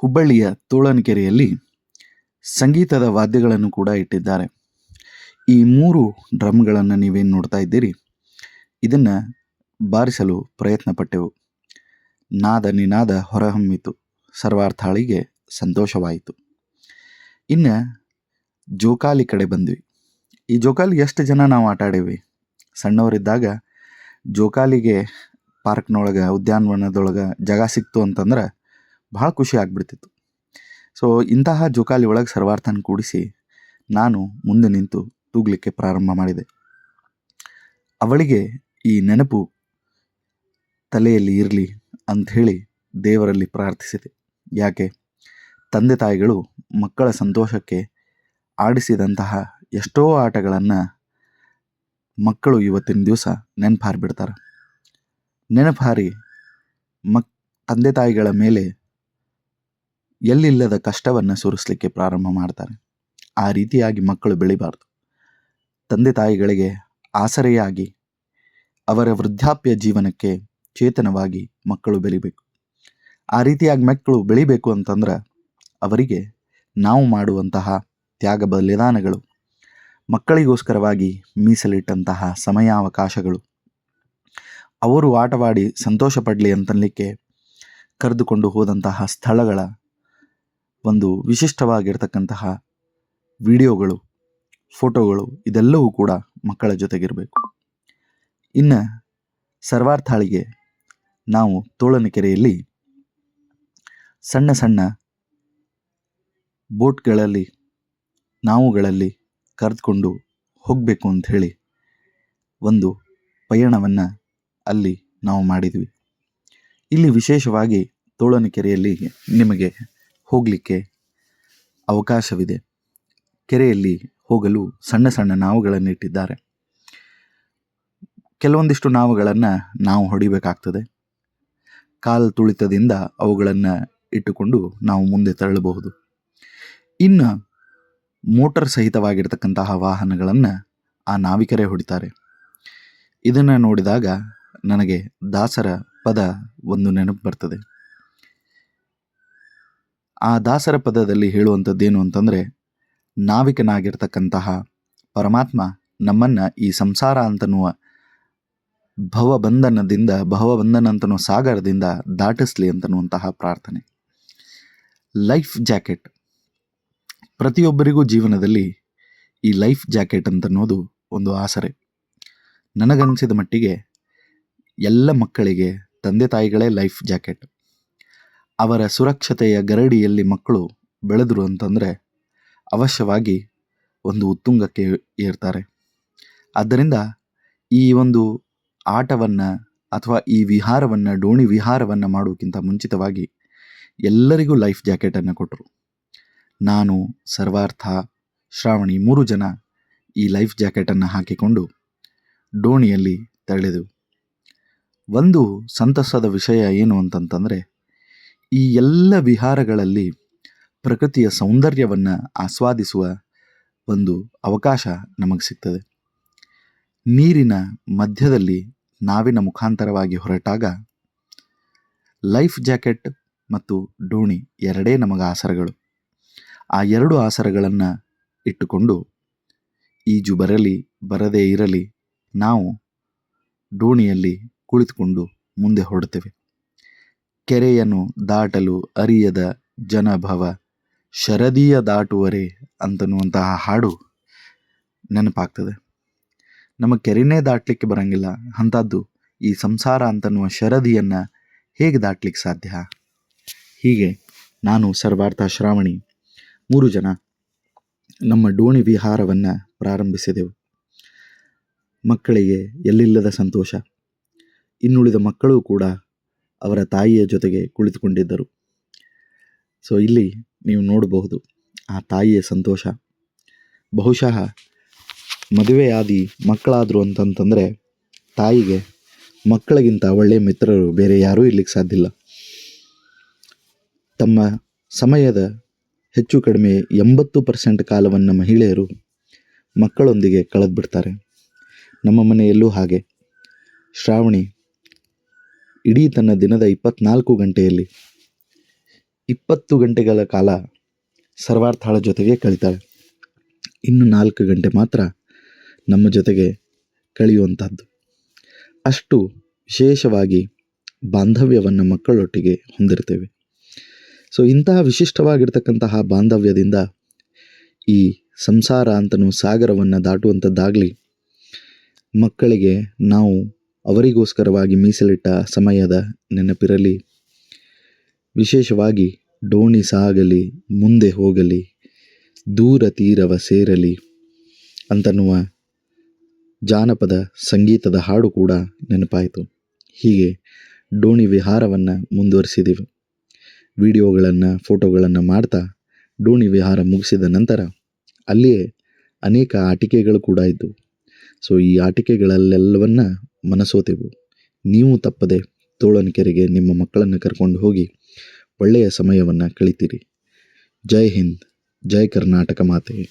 ಹುಬ್ಬಳ್ಳಿಯ ತೋಳನಕೆರೆಯಲ್ಲಿ ಸಂಗೀತದ ವಾದ್ಯಗಳನ್ನು ಕೂಡ ಇಟ್ಟಿದ್ದಾರೆ. ಈ ಮೂರು ಡ್ರಮ್ಗಳನ್ನು ನೀವೇನು ನೋಡ್ತಾ ಇದ್ದೀರಿ? ಇದನ್ನು ಬಾರಿಸಲು ಪ್ರಯತ್ನ ಪಟ್ಟೆವು ನಾದ ನಿನಾದ ಹೊರಹೊಮ್ಮಿತು, ಸರ್ವಾರ್ಥಾಳಿಗೆ ಸಂತೋಷವಾಯಿತು. ಇನ್ನು ಜೋಕಾಲಿ ಕಡೆ ಬಂದ್ವಿ. ಈ ಜೋಕಾಲಿ ಎಷ್ಟು ಜನ ನಾವು ಆಟಾಡೇವಿ ಸಣ್ಣವರಿದ್ದಾಗ ಜೋಕಾಲಿಗೆ ಪಾರ್ಕ್ನೊಳಗೆ, ಉದ್ಯಾನವನದೊಳಗೆ ಜಾಗ ಸಿಕ್ತು ಅಂತಂದ್ರೆ ಭಾಳ ಖುಷಿ ಆಗ್ಬಿಡ್ತಿತ್ತು. ಸೊ ಇಂತಹ ಜೋಕಾಲಿ ಒಳಗೆ ಸರ್ವಾರ್ಥನ ಕೂಡಿಸಿ ನಾನು ಮುಂದೆ ನಿಂತು ತೂಗಲಿಕ್ಕೆ ಪ್ರಾರಂಭ ಮಾಡಿದೆ. ಅವಳಿಗೆ ಈ ನೆನಪು ತಲೆಯಲ್ಲಿ ಇರಲಿ ಅಂಥೇಳಿ ದೇವರಲ್ಲಿ ಪ್ರಾರ್ಥಿಸಿದೆ. ಯಾಕೆ? ತಂದೆ ತಾಯಿಗಳು ಮಕ್ಕಳ ಸಂತೋಷಕ್ಕೆ ಆಡಿಸಿದಂತಹ ಎಷ್ಟೋ ಆಟಗಳನ್ನು ಮಕ್ಕಳು ಇವತ್ತಿನ ದಿವಸ ನೆನಪು ಹಾರಿಬಿಡ್ತಾರೆ. ನೆನಪು ಹಾರಿ ಮಕ್, ತಂದೆ ತಾಯಿಗಳ ಮೇಲೆ ಎಲ್ಲಿಲ್ಲದ ಕಷ್ಟವನ್ನು ಸುರಿಸಲಿಕ್ಕೆ ಪ್ರಾರಂಭ ಮಾಡ್ತಾರೆ. ಆ ರೀತಿಯಾಗಿ ಮಕ್ಕಳು ಬೆಳಿಬಾರ್ದು. ತಂದೆ ತಾಯಿಗಳಿಗೆ ಆಸರೆಯಾಗಿ ಅವರ ವೃದ್ಧಾಪ್ಯ ಜೀವನಕ್ಕೆ ಚೇತನವಾಗಿ ಮಕ್ಕಳು ಬೆಳಿಬೇಕು. ಆ ರೀತಿಯಾಗಿ ಮಕ್ಕಳು ಬೆಳಿಬೇಕು ಅಂತಂದ್ರೆ ಅವರಿಗೆ ನಾವು ಮಾಡುವಂತಹ ತ್ಯಾಗ ಬಲಿದಾನಗಳು, ಮಕ್ಕಳಿಗೋಸ್ಕರವಾಗಿ ಮೀಸಲಿಟ್ಟಂತಹ ಸಮಯಾವಕಾಶಗಳು. ಅವರು ಆಟವಾಡಿ ಸಂತೋಷ ಪಡಲಿ ಅಂತನ್ಲಿಕ್ಕೆ ಕರೆದುಕೊಂಡು ಹೋದಂತಹ ಸ್ಥಳಗಳ ಒಂದು ವಿಶಿಷ್ಟವಾಗಿರ್ತಕ್ಕಂತಹ ವಿಡಿಯೋಗಳು, ಫೋಟೋಗಳು ಇದೆಲ್ಲವೂ ಕೂಡ ಮಕ್ಕಳ ಜೊತೆಗಿರಬೇಕು. ಇನ್ನು ಸರ್ವಾರ್ಥಾಳಿಗೆ ನಾವು ತೋಳನಕೆರೆಯಲ್ಲಿ ಸಣ್ಣ ಸಣ್ಣ ಬೋಟ್ಗಳಲ್ಲಿ, ನಾವುಗಳಲ್ಲಿ ಕರೆದುಕೊಂಡು ಹೋಗಬೇಕು ಅಂತ ಹೇಳಿ ಒಂದು ಪಯಣವನ್ನು ಅಲ್ಲಿ ನಾವು ಮಾಡಿದ್ವಿ. ಇಲ್ಲಿ ವಿಶೇಷವಾಗಿ ತೋಳನಕೆರೆಯಲ್ಲಿ ನಿಮಗೆ ಹೋಗಲಿಕ್ಕೆ ಅವಕಾಶವಿದೆ. ಕೆರೆಯಲ್ಲಿ ಹೋಗಲು ಸಣ್ಣ ಸಣ್ಣ ನಾವುಗಳನ್ನು ಇಟ್ಟಿದ್ದಾರೆ ಕೆಲವೊಂದಿಷ್ಟು ನಾವುಗಳನ್ನು ನಾವು ಹೊಡಿಬೇಕಾಗ್ತದೆ. ಕಾಲು ತುಳಿತದಿಂದ ಅವುಗಳನ್ನು ಇಟ್ಟುಕೊಂಡು ನಾವು ಮುಂದೆ ತಳ್ಳಬಹುದು ಇನ್ನು ಮೋಟರ್ ಸಹಿತವಾಗಿರ್ತಕ್ಕಂತಹ ವಾಹನಗಳನ್ನು ಆ ನಾವಿಕರೇ ಹೊಡಿತಾರೆ. ಇದನ್ನು ನೋಡಿದಾಗ ನನಗೆ ದಾಸರ ಪದ ಒಂದು ನೆನಪು ಬರ್ತದೆ. ಆ ದಾಸರ ಪದದಲ್ಲಿ ಹೇಳುವಂಥದ್ದೇನು ಅಂತಂದರೆ, ನಾವಿಕನಾಗಿರ್ತಕ್ಕಂತಹ ಪರಮಾತ್ಮ ನಮ್ಮನ್ನು ಈ ಸಂಸಾರ ಅಂತನ್ನುವ ಭವಬಂಧನದಿಂದ, ಭವಬಂಧನ ಅಂತನ್ನುವ ಸಾಗರದಿಂದ ದಾಟಿಸ್ಲಿ ಅಂತನ್ನುವಂತಹ ಪ್ರಾರ್ಥನೆ. Life jacket. ಪ್ರತಿಯೊಬ್ಬರಿಗೂ ಜೀವನದಲ್ಲಿ ಈ ಲೈಫ್ ಜಾಕೆಟ್ ಅಂತನ್ನೋದು ಒಂದು ಆಸರೆ. ನನಗನಿಸಿದ ಮಟ್ಟಿಗೆ ಎಲ್ಲ ಮಕ್ಕಳಿಗೆ, ತಂದೆ ತಾಯಿಗಳೇ ಲೈಫ್ ಜಾಕೆಟ್. ಅವರ ಸುರಕ್ಷತೆಯ ಗರಡಿಯಲ್ಲಿ ಮಕ್ಕಳು ಬೆಳೆದರು ಅಂತಂದರೆ ಅವಶ್ಯವಾಗಿ ಒಂದು ಉತ್ತುಂಗಕ್ಕೆ ಏರ್ತಾರೆ. ಆದ್ದರಿಂದ ಈ ಒಂದು ಆಟವನ್ನು ಅಥವಾ ಈ ವಿಹಾರವನ್ನು, ಡೋಣಿ ವಿಹಾರವನ್ನು ಮಾಡೋಕ್ಕಿಂತ ಮುಂಚಿತವಾಗಿ ಎಲ್ಲರಿಗೂ ಲೈಫ್ ಜಾಕೆಟನ್ನು ಕೊಟ್ಟರು ನಾನು, ಸರ್ವಾರ್ಥ, ಶ್ರಾವಣಿ ಮೂರು ಜನ ಈ ಲೈಫ್ ಜಾಕೆಟನ್ನು ಹಾಕಿಕೊಂಡು ಡೋಣಿಯಲ್ಲಿ ತೆರಳಿದೆವು. ಒಂದು ಸಂತಸದ ವಿಷಯ ಏನು ಅಂತಂತಂದರೆ ಈ ಎಲ್ಲ ವಿಹಾರಗಳಲ್ಲಿ ಪ್ರಕೃತಿಯ ಸೌಂದರ್ಯವನ್ನು ಆಸ್ವಾದಿಸುವ ಒಂದು ಅವಕಾಶ ನಮಗೆ ಸಿಗ್ತದೆ. ನೀರಿನ ಮಧ್ಯದಲ್ಲಿ ನಾವಿನ ಮುಖಾಂತರವಾಗಿ ಹೊರಟಾಗ ಲೈಫ್ ಜಾಕೆಟ್ ಮತ್ತು ಡೋಣಿ ಎರಡೇ ನಮಗೆ ಆಸರಗಳು. ಆ ಎರಡು ಆಸರಗಳನ್ನು ಇಟ್ಟುಕೊಂಡು ಈಜು ಬರಲಿ, ಬರದೇ ಇರಲಿ ನಾವು ಡೋಣಿಯಲ್ಲಿ ಕುಳಿತುಕೊಂಡು ಮುಂದೆ ಹೊರಡ್ತೇವೆ. ಕೆರೆಯನ್ನು ದಾಟಲು ಅರಿಯದ ಜನಭವ ಶರದಿಯ ದಾಟುವರೆ ಅಂತನ್ನುವಂತಹ ಹಾಡು ನೆನಪಾಗ್ತದೆ. ನಮ್ಮ ಕೆರೆನೇ ದಾಟಲಿಕ್ಕೆ ಬರಂಗಿಲ್ಲ, ಅಂಥದ್ದು ಈ ಸಂಸಾರ ಅಂತನ್ನುವ ಶರದಿಯನ್ನು ಹೇಗೆ ದಾಟ್ಲಿಕ್ಕೆ ಸಾಧ್ಯ? ಹೀಗೆ ನಾನು ಸರ್ವಾರ್ಥ ಶ್ರಾವಣಿ ಮೂರು ಜನ ನಮ್ಮ ಡೋಣಿ ವಿಹಾರವನ್ನು ಪ್ರಾರಂಭಿಸಿದೆವು. ಮಕ್ಕಳಿಗೆ ಎಲ್ಲಿಲ್ಲದ ಸಂತೋಷ, ಇನ್ನುಳಿದ ಮಕ್ಕಳು ಕೂಡ ಅವರ ತಾಯಿಯ ಜೊತೆಗೆ ಕುಳಿತುಕೊಂಡಿದ್ದರು. ಸೊ ಇಲ್ಲಿ ನೀವು ನೋಡಬಹುದು ಆ ತಾಯಿಯ ಸಂತೋಷ. ಬಹುಶಃ ಮದುವೆಯಾದಿ ಮಕ್ಕಳಾದರು ಅಂತಂತಂದರೆ ತಾಯಿಗೆ ಮಕ್ಕಳಿಗಿಂತ ಒಳ್ಳೆಯ ಮಿತ್ರರು ಬೇರೆ ಯಾರೂ ಸಾಧ್ಯ ಇಲ್ಲ. ತಮ್ಮ ಸಮಯದ ಹೆಚ್ಚು ಕಡಿಮೆ ಎಂಬತ್ತು ಪರ್ಸೆಂಟ್ ಕಾಲವನ್ನು ಮಹಿಳೆಯರು ಮಕ್ಕಳೊಂದಿಗೆ ಕಳೆದುಬಿಡ್ತಾರೆ. ನಮ್ಮ ಮನೆಯಲ್ಲೂ ಹಾಗೆ. ಶ್ರಾವಣಿ ಇಡೀ ತನ್ನ ದಿನದ ಇಪ್ಪತ್ನಾಲ್ಕು ಗಂಟೆಯಲ್ಲಿ ಇಪ್ಪತ್ತು ಗಂಟೆಗಳ ಕಾಲ ಸರ್ವಾರ್ಥಾಳ ಜೊತೆಗೆ ಕಳೀತಾಳೆ. ಇನ್ನು ನಾಲ್ಕು ಗಂಟೆ ಮಾತ್ರ ನಮ್ಮ ಜೊತೆಗೆ ಕಳೆಯುವಂಥದ್ದು ಅಷ್ಟು ವಿಶೇಷವಾಗಿ ಬಾಂಧವ್ಯವನ್ನು ಮಕ್ಕಳೊಟ್ಟಿಗೆ ಹೊಂದಿರ್ತೇವೆ. ಸೊ ಇಂತಹ ವಿಶಿಷ್ಟವಾಗಿರ್ತಕ್ಕಂತಹ ಬಾಂಧವ್ಯದಿಂದ ಈ ಸಂಸಾರ ಅಂತನೂ ಸಾಗರವನ್ನು ದಾಟುವಂಥದ್ದಾಗಲಿ ಮಕ್ಕಳಿಗೆ ನಾವು ಅವರಿಗೋಸ್ಕರವಾಗಿ ಮೀಸಲಿಟ್ಟ ಸಮಯದ ನೆನಪಿರಲಿ. ವಿಶೇಷವಾಗಿ ಡೋಣಿ ಸಾಗಲಿ, ಮುಂದೆ ಹೋಗಲಿ, ದೂರ ತೀರವ ಸೇರಲಿ ಅಂತನ್ನುವ ಜಾನಪದ ಸಂಗೀತದ ಹಾಡು ಕೂಡ ನೆನಪಾಯಿತು. ಹೀಗೆ ಡೋಣಿ ವಿಹಾರವನ್ನು ಮುಂದುವರಿಸಿದೆವು. ವಿಡಿಯೋಗಳನ್ನು, ಫೋಟೋಗಳನ್ನು ಮಾಡ್ತಾ ಡೋಣಿ ವಿಹಾರ ಮುಗಿಸಿದ ನಂತರ ಅಲ್ಲಿಯೇ ಅನೇಕ ಆಟಿಕೆಗಳು ಕೂಡ ಇದ್ದವು ಸೊ ಈ ಆಟಿಕೆಗಳಲ್ಲೆಲ್ಲವನ್ನು ಮನಸೋತೆವು. ನೀವು ತಪ್ಪದೆ ತೋಳನಕೆರೆಗೆ ನಿಮ್ಮ ಮಕ್ಕಳನ್ನು ಕರ್ಕೊಂಡು ಹೋಗಿ ಒಳ್ಳೆಯ ಸಮಯವನ್ನು ಕಳಿತೀರಿ. ಜೈ ಹಿಂದ್, ಜೈ ಕರ್ನಾಟಕ ಮಾತೆ.